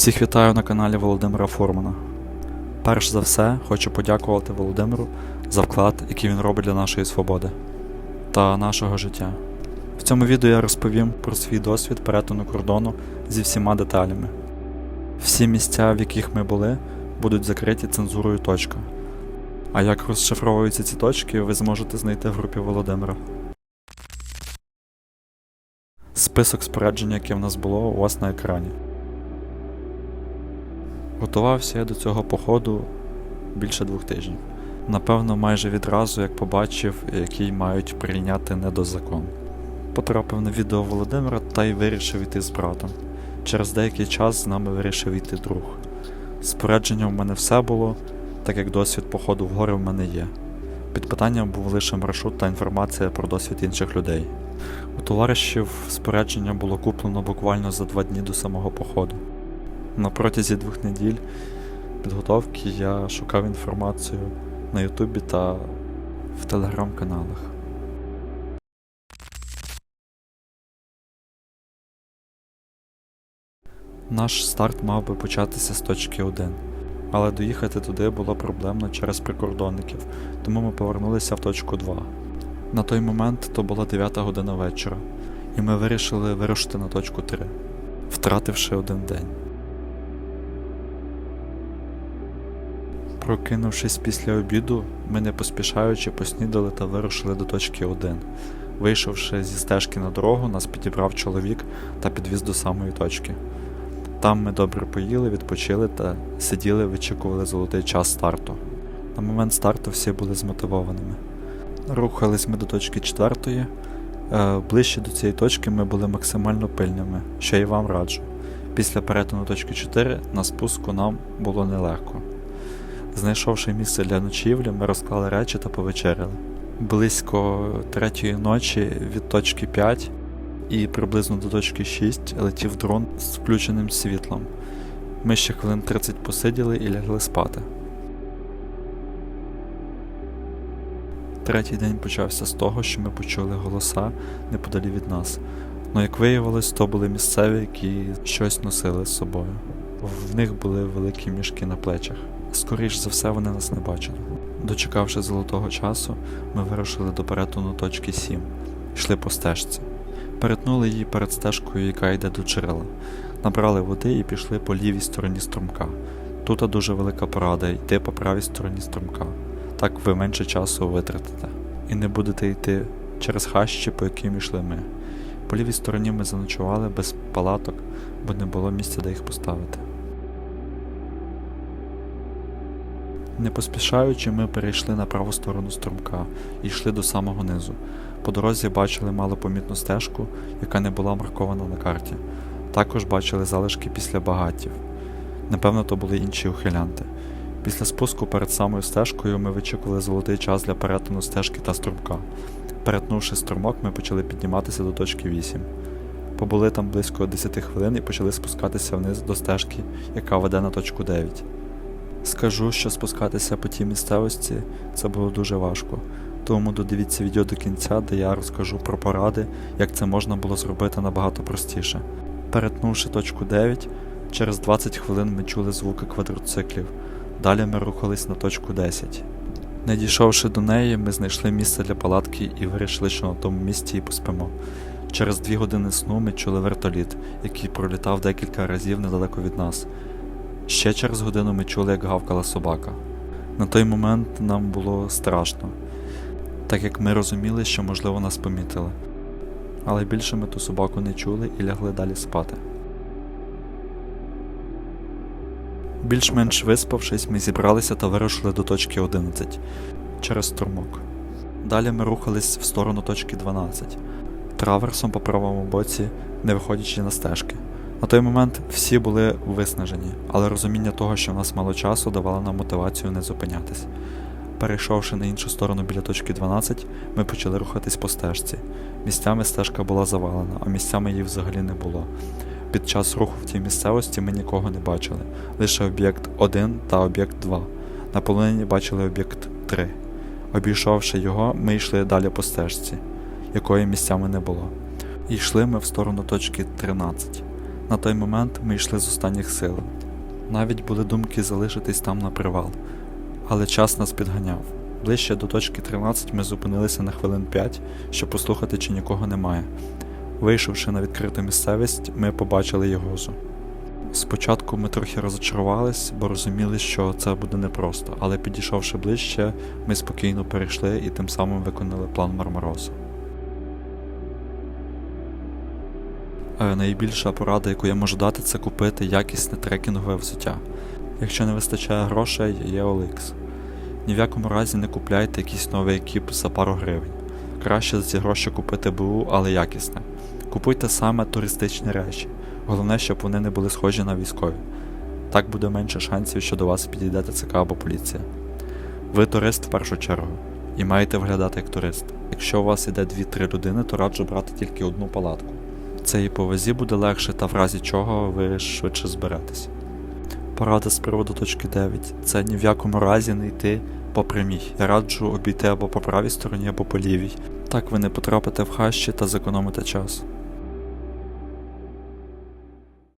Всіх вітаю на каналі Володимира Формана. Перш за все, хочу подякувати Володимиру за вклад, який він робить для нашої свободи та нашого життя. В цьому відео я розповім про свій досвід перетину кордону зі всіма деталями. Всі місця, в яких ми були, будуть закриті цензурою точка. А як розшифровуються ці точки, ви зможете знайти в групі Володимира. Список спорядження, яке в нас було, у вас на екрані. Готувався я до цього походу більше двох тижнів. Напевно, майже відразу, як побачив, який мають прийняти недозакон. Потрапив на відео Володимира та й вирішив йти з братом. Через деякий час з нами вирішив йти друг. Спорядження в мене все було, так як досвід походу в гори в мене є. Під питанням був лише маршрут та інформація про досвід інших людей. У товаришів спорядження було куплено буквально за два дні до самого походу. На протязі двох неділь підготовки я шукав інформацію на Ютубі та в телеграм-каналах. Наш старт мав би початися з точки 1, але доїхати туди було проблемно через прикордонників, тому ми повернулися в точку 2. На той момент то була 9 година вечора, і ми вирішили вирушити на точку 3, втративши один день. Прокинувшись після обіду, ми не поспішаючи поснідали та вирушили до точки 1. Вийшовши зі стежки на дорогу, нас підібрав чоловік та підвіз до самої точки. Там ми добре поїли, відпочили та сиділи, вичікували золотий час старту. На момент старту всі були змотивованими. Рухались ми до точки 4. Е, Ближче до цієї точки ми були максимально пильними, що і вам раджу. Після перетину точки 4 на спуску нам було нелегко. Знайшовши місце для ночівлі, ми розклали речі та повечеряли. Близько третьої ночі від точки 5 і приблизно до точки 6 летів дрон з включеним світлом. Ми ще хвилин 30 посиділи і лягли спати. Третій день почався з того, що ми почули голоса неподалі від нас. Ну, як виявилось, то були місцеві, які щось носили з собою. В них були великі мішки на плечах. Скоріш за все, вони нас не бачили. Дочекавши золотого часу, ми вирушили до перетину точки 7, йшли по стежці. Перетнули її перед стежкою, яка йде до джерела. Набрали води і пішли по лівій стороні струмка. Тут дуже велика порада йти по правій стороні струмка. Так ви менше часу витратите. І не будете йти через хащі, по яким йшли ми. По лівій стороні ми заночували без палаток, бо не було місця, де їх поставити. Не поспішаючи, ми перейшли на праву сторону струмка і йшли до самого низу. По дорозі бачили малопомітну стежку, яка не була маркована на карті. Також бачили залишки після багаттів. Напевно, то були інші ухилянти. Після спуску перед самою стежкою ми вичікували золотий час для перетину стежки та струмка. Перетнувши струмок, ми почали підніматися до точки 8. Побули там близько 10 хвилин і почали спускатися вниз до стежки, яка веде на точку 9. Скажу, що спускатися по тій місцевості це було дуже важко, тому додивіться відео до кінця, де я розкажу про поради, як це можна було зробити набагато простіше. Перетнувши точку 9, через 20 хвилин ми чули звуки квадроциклів. Далі ми рухались на точку 10. Не дійшовши до неї, ми знайшли місце для палатки і вирішили, що на тому місці і поспимо. Через дві години сну ми чули вертоліт, який пролітав декілька разів недалеко від нас. Ще через годину ми чули, як гавкала собака. На той момент нам було страшно, так як ми розуміли, що, можливо, нас помітили. Але більше ми ту собаку не чули і лягли далі спати. Більш-менш виспавшись, ми зібралися та вирушили до точки 11 через струмок. Далі ми рухались в сторону точки 12, траверсом по правому боці, не виходячи на стежки. На той момент всі були виснажені, але розуміння того, що в нас мало часу, давало нам мотивацію не зупинятись. Перейшовши на іншу сторону біля точки 12, ми почали рухатись по стежці. Місцями стежка була завалена, а місцями її взагалі не було. Під час руху в тій місцевості ми нікого не бачили, лише об'єкт 1 та об'єкт 2. На полонині бачили об'єкт 3. Обійшовши його, ми йшли далі по стежці, якої місцями не було. І йшли ми в сторону точки 13. На той момент ми йшли з останніх сил. Навіть були думки залишитись там на привал, але час нас підганяв. Ближче до точки 13 ми зупинилися на хвилин 5, щоб послухати, чи нікого немає. Вийшовши на відкриту місцевість, ми побачили Єгозу. Спочатку ми трохи розочарувались, бо розуміли, що це буде непросто, але підійшовши ближче, ми спокійно перейшли і тим самим виконали план Марморозу. Найбільша порада, яку я можу дати, це купити якісне трекінгове взуття. Якщо не вистачає грошей, є OLX. Ні в якому разі не купляйте якийсь новий екіп за пару гривень. Краще за ці гроші купити БУ, але якісне. Купуйте саме туристичні речі. Головне, щоб вони не були схожі на військові. Так буде менше шансів, що до вас підійде ТЦК або поліція. Ви турист в першу чергу, і маєте виглядати як турист. Якщо у вас іде 2-3 людини, то раджу брати тільки одну палатку. Це і по вазі буде легше, та в разі чого ви швидше зберетесь. Порада з приводу точки 9 це ні в якому разі не йти по прямій. Я раджу обійти або по правій стороні, або по лівій. Так ви не потрапите в хащі та зекономите час.